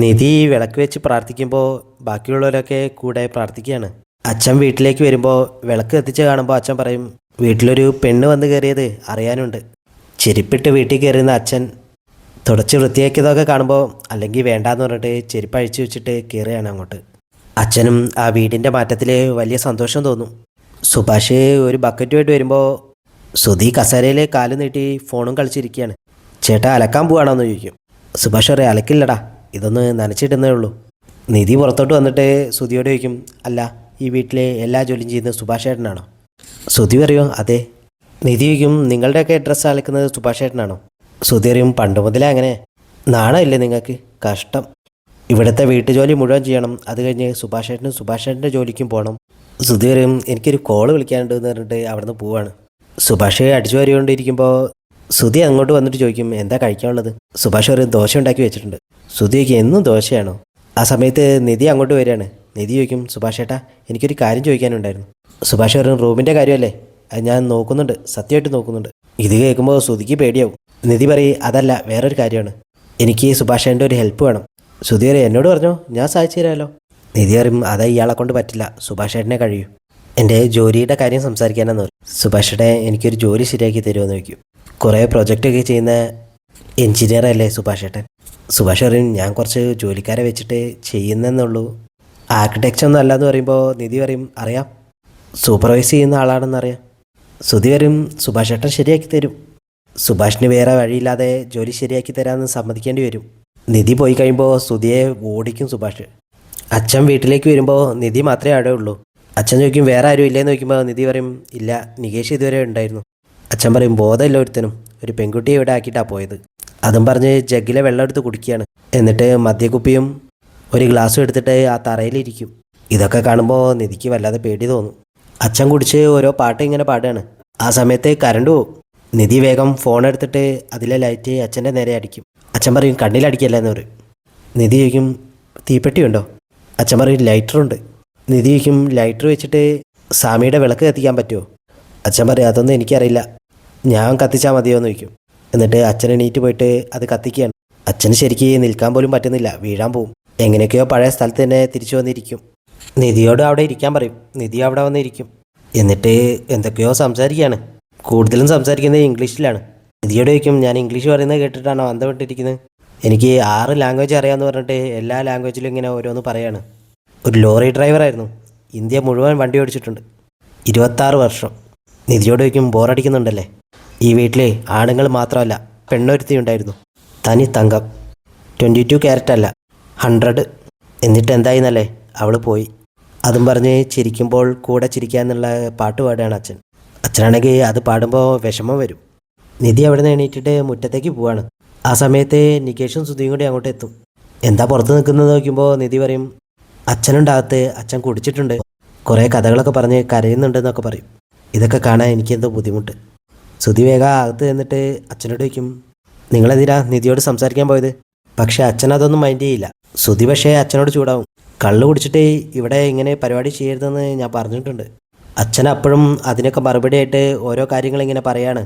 നിധി വിളക്ക് വെച്ച് പ്രാർത്ഥിക്കുമ്പോൾ ബാക്കിയുള്ളവരൊക്കെ കൂടെ പ്രാർത്ഥിക്കുകയാണ്. അച്ഛൻ വീട്ടിലേക്ക് വരുമ്പോൾ വിളക്ക് എത്തിച്ച് കാണുമ്പോൾ അച്ഛൻ പറയും വീട്ടിലൊരു പെണ്ണ് വന്ന് കയറിയത് അറിയാനുണ്ട്. ചെരുപ്പിട്ട് വീട്ടിൽ കയറുന്ന അച്ഛൻ തുടച്ച് വൃത്തിയാക്കിയതൊക്കെ കാണുമ്പോൾ അല്ലെങ്കിൽ വേണ്ടാന്ന് പറഞ്ഞിട്ട് ചെരുപ്പ് അഴിച്ചു വെച്ചിട്ട് കയറുകയാണ് അങ്ങോട്ട്. അച്ഛനും ആ വീടിന്റെ മാറ്റത്തിൽ വലിയ സന്തോഷം തോന്നും. സുഭാഷ് ഒരു ബക്കറ്റുമായിട്ട് വരുമ്പോൾ സുധി കസേരയിൽ കാൽ നീട്ടി ഫോണും കളിച്ചിരിക്കുകയാണ്. ചേട്ടാ അലക്കാൻ പോവാണോ എന്ന് ചോദിക്കും. സുഭാഷ് പറയാം അലക്കില്ലടാ. ഇതൊന്ന് നനച്ചിടുന്നേ ഉള്ളൂ. നിധി പുറത്തോട്ട് വന്നിട്ട് സുധിയോട് ചോദിക്കും അല്ല ഈ വീട്ടിലെ എല്ലാ ജോലിയും ചെയ്യുന്നത് സുഭാഷ് ഏട്ടനാണോ? സുധി പറയോ അതെ. നിധി ചോദിക്കും നിങ്ങളുടെയൊക്കെ ഡ്രസ്സ് അലക്കുന്നത് സുഭാഷ് ഏട്ടനാണോ? സുധി അറിയും പണ്ട് മുതലേ അങ്ങനെ. നാണമില്ലേ നിങ്ങൾക്ക്? കഷ്ടം. ഇവിടുത്തെ വീട്ടുജോലി മുഴുവൻ ചെയ്യണം. അത് കഴിഞ്ഞ് സുഭാഷ് സുഭാഷേട്ടന്റെ ജോലിക്കും പോകണം സുധി പറയും എനിക്കൊരു കോൾ വിളിക്കാനുണ്ട് എന്ന് പറഞ്ഞിട്ട് അവിടുന്ന് പോവാണ്. സുഭാഷ് അടിച്ചു വരികൊണ്ടിരിക്കുമ്പോൾ സുധി അങ്ങോട്ട് വന്നിട്ട് ചോദിക്കും എന്താ കഴിക്കാനുള്ളത്? സുഭാഷ് ഒരു ദോശ ഉണ്ടാക്കി വെച്ചിട്ടുണ്ട്. സുധിയൊക്കെ എന്നും ദോശയാണോ? ആ സമയത്ത് നിധി അങ്ങോട്ട് വരികയാണ്. നിധി ചോദിക്കും സുഭാഷ് ഏട്ടാ എനിക്കൊരു കാര്യം ചോദിക്കാനുണ്ടായിരുന്നു. സുഭാഷ് പറയും റൂമിന്റെ കാര്യമല്ലേ? അത് ഞാൻ നോക്കുന്നുണ്ട് സത്യമായിട്ട് നോക്കുന്നുണ്ട്. ഇത് കേൾക്കുമ്പോൾ സുധിക്ക് പേടിയാവും. നിധി പറയും അതല്ല വേറൊരു കാര്യമാണ്. എനിക്ക് സുഭാഷ് ഏട്ടന്റെ ഒരു ഹെൽപ്പ് വേണം. സുധി പറയും എന്നോട് പറഞ്ഞോ? ഞാൻ സഹായിച്ചു തരാമല്ലോ നിധി പറയും അത് ഇയാളെ കൊണ്ട് പറ്റില്ല. സുഭാഷേട്ടനെ കഴിയൂ. എന്റെ ജോലിയുടെ കാര്യം സംസാരിക്കാനാന്ന് പറയും. സുഭാഷേട്ടൻ എനിക്കൊരു ജോലി ശരിയാക്കി തരുമെന്ന് ചോദിക്കും. കുറേ പ്രൊജക്റ്റൊക്കെ ചെയ്യുന്ന എൻജിനീയർ അല്ലേ സുഭാഷ് ഏട്ടൻ സുഭാഷ് പറയും ഞാൻ കുറച്ച് ജോലിക്കാരെ വെച്ചിട്ട് ചെയ്യുന്നെന്നുള്ളൂ. ആർക്കിടെക്ചർ ഒന്നും അല്ലാന്ന് പറയുമ്പോൾ നിധി പറയും അറിയാം. സൂപ്പർവൈസ് ചെയ്യുന്ന ആളാണെന്ന് അറിയാം. സുധി വരും സുഭാഷ് ഏട്ടൻ ശരിയാക്കി തരും. സുഭാഷിന് വേറെ വഴിയില്ലാതെ ജോലി ശരിയാക്കി തരാമെന്ന് സമ്മതിക്കേണ്ടി വരും. നിധി പോയി കഴിയുമ്പോൾ സുധിയെ ഓടിക്കും സുഭാഷ്. അച്ഛൻ വീട്ടിലേക്ക് വരുമ്പോൾ നിധി മാത്രമേ അവിടെ ഉള്ളൂ. അച്ഛൻ ചോദിക്കും വേറെ ആരും ഇല്ലേന്ന്? ചോദിക്കുമ്പോൾ നിധി പറയും ഇല്ല നികേഷ് ഇതുവരെ ഉണ്ടായിരുന്നു. അച്ഛൻ പറയും ബോധമില്ല ഒരുത്തനും. ഒരു പെൺകുട്ടിയെ ഇവിടെ ആക്കിയിട്ടാണ് പോയത്. അതും പറഞ്ഞ് ജഗ്ഗിലെ വെള്ളം എടുത്ത് കുടിക്കുകയാണ്. എന്നിട്ട് മദ്യക്കുപ്പിയും ഒരു ഗ്ലാസ്സും എടുത്തിട്ട് ആ തറയിലിരിക്കും. ഇതൊക്കെ കാണുമ്പോൾ നിധിക്ക് വല്ലാതെ പേടി തോന്നും. അച്ഛൻ കുടിച്ച് ഓരോ പാട്ട് ഇങ്ങനെ പാടുകയാണ്. ആ സമയത്ത് കരണ്ട് പോവും. നിധി വേഗം ഫോൺ എടുത്തിട്ട് അതിലെ ലൈറ്റ് അച്ഛന്റെ നേരെ അടിക്കും. അച്ഛൻ പറയും കണ്ണിലടിക്കല്ല? എന്ന് പറയും. നിധി ചോദിക്കും തീപ്പെട്ടിയുണ്ടോ അച്ഛൻ പറയും ലൈറ്ററുണ്ട് നിധി ചോദിക്കും ലൈറ്റർ വെച്ചിട്ട് സ്വാമിയുടെ വിളക്ക് കത്തിക്കാൻ പറ്റുമോ? അച്ഛൻ പറയും അതൊന്നും എനിക്കറിയില്ല. ഞാൻ കത്തിച്ചാൽ മതിയോ എന്ന് ചോദിക്കും. എന്നിട്ട് അച്ഛൻ എണീറ്റ് പോയിട്ട് അത് കത്തിക്കുകയാണ്. അച്ഛന് ശരിക്ക് നിൽക്കാൻ പോലും പറ്റുന്നില്ല വീഴാൻ പോവും. എങ്ങനെയൊക്കെയോ പഴയ സ്ഥലത്ത് തന്നെ തിരിച്ചു വന്നിരിക്കും. നിധിയോട് അവിടെ ഇരിക്കാൻ പറയും നിധി അവിടെ വന്നിരിക്കും. എന്നിട്ട് എന്തൊക്കെയോ സംസാരിക്കുകയാണ്. കൂടുതലും സംസാരിക്കുന്നത് ഇംഗ്ലീഷിലാണ്. നിധിയോട് ചോദിക്കും ഞാൻ ഇംഗ്ലീഷ് പറയുന്നത് കേട്ടിട്ടാണോ അന്തപ്പെട്ടിരിക്കുന്നത്? എനിക്ക് ആറ് ലാംഗ്വേജ് അറിയാമെന്ന് പറഞ്ഞിട്ട് എല്ലാ ലാംഗ്വേജിലും ഇങ്ങനെ ഓരോന്ന് പറയാണ്. ഒരു ലോറി ഡ്രൈവറായിരുന്നു ഇന്ത്യ മുഴുവൻ വണ്ടി ഓടിച്ചിട്ടുണ്ട്. ഇരുപത്താറ് വർഷം. നിധിയോട് ചോദിക്കും ബോറടിക്കുന്നുണ്ടല്ലേ ഈ വീട്ടിലെ ആണുങ്ങൾ മാത്രമല്ല പെണ്ണൊരുത്തി ഉണ്ടായിരുന്നു തനി തങ്കം ട്വന്റി ടു ക്യാരറ്റ് അല്ല ഹൺഡ്രഡ് എന്നിട്ട് എന്തായിന്നല്ലേ അവൾ പോയി. അതും പറഞ്ഞ് ചിരിക്കുമ്പോൾ കൂടെ ചിരിക്കാന്നുള്ള പാട്ട് പാടുകയാണ് അച്ഛൻ. അച്ഛനാണെങ്കിൽ അത് പാടുമ്പോൾ വിഷമം വരും. നിധി അവിടെ നിന്ന് എണീറ്റിട്ട് മുറ്റത്തേക്ക് പോവാണ്. ആ സമയത്ത് നികേഷും സുധിയും കൂടി അങ്ങോട്ട് എത്തും. എന്താ പുറത്ത് നിൽക്കുന്നത് നോക്കുമ്പോൾ നിധി പറയും അച്ഛനുണ്ടാകത്ത് അച്ഛൻ കുടിച്ചിട്ടുണ്ട്. കുറേ കഥകളൊക്കെ പറഞ്ഞ് കരയുന്നുണ്ടെന്നൊക്കെ പറയും. ഇതൊക്കെ കാണാൻ എനിക്കെന്തോ ബുദ്ധിമുട്ട്. സുധി വേഗം അകത്ത് എന്നിട്ട് അച്ഛനോട് ചോദിക്കും നിങ്ങളെതിരാ നിധിയോട് സംസാരിക്കാൻ പോയത്? പക്ഷേ അച്ഛൻ അതൊന്നും മൈൻഡ് ചെയ്യില്ല. സുധി പക്ഷേ അച്ഛനോട് ചൂടാവും. കള്ള് കുടിച്ചിട്ട് ഇവിടെ ഇങ്ങനെ പരിപാടി ചെയ്യരുതെന്ന് ഞാൻ പറഞ്ഞിട്ടുണ്ട്. അച്ഛൻ അപ്പോഴും അതിനൊക്കെ മറുപടിയായിട്ട് ഓരോ കാര്യങ്ങൾ ഇങ്ങനെ പറയാണ്.